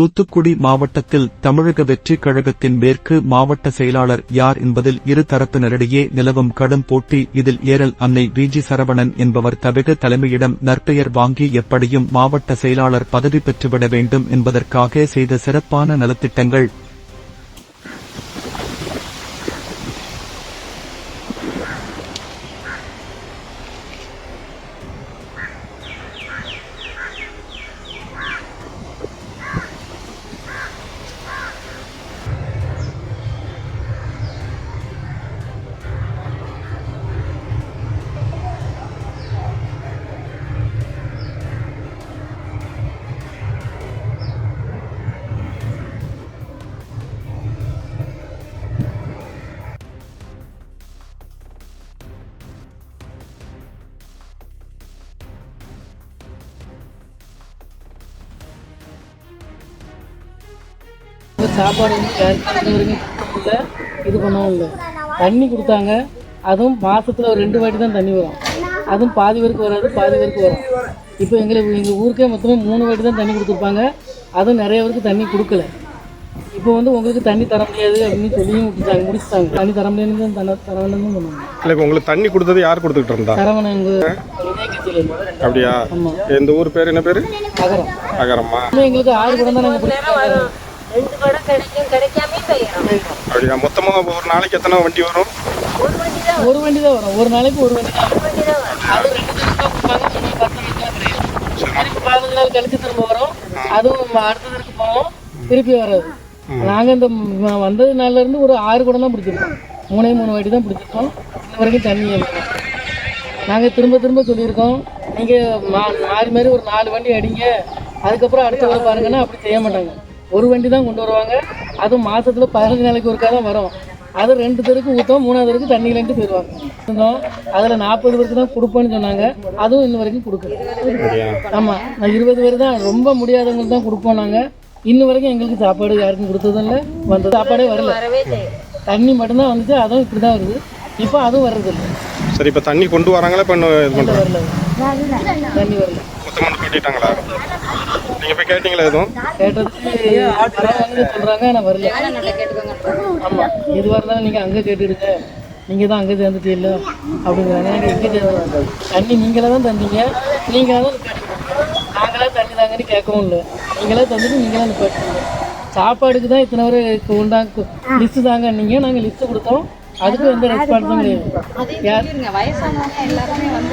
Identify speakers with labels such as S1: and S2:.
S1: தூத்துக்குடி மாவட்டத்தில் தமிழக வெற்றி கழகத்தின் மேற்கு மாவட்ட செயலாளர் யார் என்பதில் இரு தரப்பினரிடையே நிலவும் கடும் போட்டி. இதில் ஏரல் அன்னை விஜி சரவணன் என்பவர் தவிக தலைமையிடம் நற்பெயர் வாங்கி எப்படியும் மாவட்ட செயலாளர் பதவி பெற்றுவிட வேண்டும் என்பதற்காக செய்த சிறப்பான நலத்திட்டங்கள்.
S2: சாப்பாடு வந்து இது இல்லை தண்ணி கொடுத்தாங்க. அதுவும் மாசத்துல ஒரு ரெண்டு வாட்டி தான் தண்ணி வரும். அதுவும் பாதி பேருக்கு வராது பாதி பேருக்கு வரும். இப்போ எங்களுக்கு எங்கள் ஊருக்கே மொத்தமே மூணு வாட்டி தான் தண்ணி கொடுத்துருப்பாங்க. அதுவும் நிறைய பேருக்கு தண்ணி கொடுக்கல. இப்போ வந்து உங்களுக்கு தண்ணி தர முடியாது அப்படின்னு சொல்லியும் விட்டுட்டாங்க முடிச்சுட்டாங்க. தண்ணி தர முடியாதுன்னு தர தர வேண்டாம்னு சொன்னாங்க.
S3: இல்லை இப்போ உங்களுக்கு தண்ணி கொடுத்தது யார் கொடுத்துக்கிட்டு இருந்தா?
S2: சரவணன் எங்கள்
S3: அப்படியா? இந்த ஊர் பேர் என்ன பேர்?
S2: நகரம்
S3: அகரம்மா.
S2: எங்களுக்கு ஆறு குடம் தான் நாங்கள்
S4: ரெண்டு குடம் கிடைக்கும் கிடைக்காம போயிடும்.
S3: அப்படியா? மொத்தமாக ஒரு நாளைக்கு எத்தனை வண்டி வரும்?
S4: ஒரு வண்டி தான்
S2: ஒரு வண்டி தான் வரும். ஒரு நாளைக்கு ஒரு வண்டி தான் வரும்
S4: வண்டி தான் வரும்.
S2: அது ரெண்டு கொடுப்பாங்க பத்து கிடையாது திருப்பி பதினஞ்சு நாள் கழிச்சு திரும்ப வரும். அதுவும் அடுத்த தடவை போவோம். திருப்பி வராது நாங்கள் இந்த ம- வந்தது நாள்ல இருந்து ஒரு ஆறு குடம் தான் பிடிச்சிருக்கோம். மூணே மூணு வாட்டி தான் பிடிச்சிருக்கோம். இன்ன வரைக்கும் தண்ணி இல்லை. நாங்கள் திரும்ப திரும்ப சொல்லியிருக்கோம். நீங்கள் மா மாறி மாறி ஒரு நாலு வண்டி அடிங்க. அதுக்கப்புறம் அடுத்த பாருங்கன்னா அப்படி செய்ய மாட்டாங்க. ஒரு வண்டி தான் கொண்டு வருவாங்க. அதுவும் மாசத்துல பதினஞ்சு நாளைக்கு ஒருக்கா தான் வரும். அது ரெண்டு தெருக்கு ஊற்றோம் மூணாவது தெருக்கு தண்ணி இல்லைன்ட்டு போயிடுவாங்க. இருந்தோம். அதில் நாற்பது பேருக்கு தான் கொடுப்பேன்னு சொன்னாங்க. அதுவும் இன்ன வரைக்கும் கொடுக்கல. ஆமாம் நான் இருபது பேர் தான் ரொம்ப முடியாதவங்களுக்கு தான் கொடுப்போம் நாங்கள் இன்ன வரைக்கும் எங்களுக்கு சாப்பாடு யாருக்கும் கொடுத்ததும் இல்லை வந்தது சாப்பாடே வரல. தண்ணி மட்டும்தான் வந்துச்சு அதுவும் இப்படி தான் வருது. இப்போ அதுவும் வர்றதில்லை.
S3: சரி இப்போ தண்ணி கொண்டு வராங்களா இப்போ
S2: வரல தண்ணி வரல.
S3: மொத்தமாக நீங்கள் போய் கேட்டீங்களா எதுவும்?
S2: சொல்றாங்க ஆனால் வரல. ஆமா. எதுவாக இருந்தாலும் நீங்க அங்க கேட்டுடுங்க. நீங்க தான் அங்க சேர்ந்துட்டு இல்லை அப்படிங்கிறாங்க. நாங்கள் எங்கே சேர்ந்து தண்ணி. நீங்களே தான் தந்தீங்க. நீங்களே தான். நாங்களே தண்ணி தாங்கன்னு கேட்கவும் இல்லை. நீங்களே தந்துட்டு நீங்களே நிப்பாட்டுங்க. சாப்பாடுக்கு தான் இத்தனை வரை உண்டா லிஸ்ட்டு தாங்க நீங்கள் நாங்கள் லிஸ்ட்டு கொடுத்தோம். அதுக்கு எந்த ரெஸ்பான்ஸும் கிடையாது. யார்?
S4: வயசானவங்க எல்லாருமே வந்து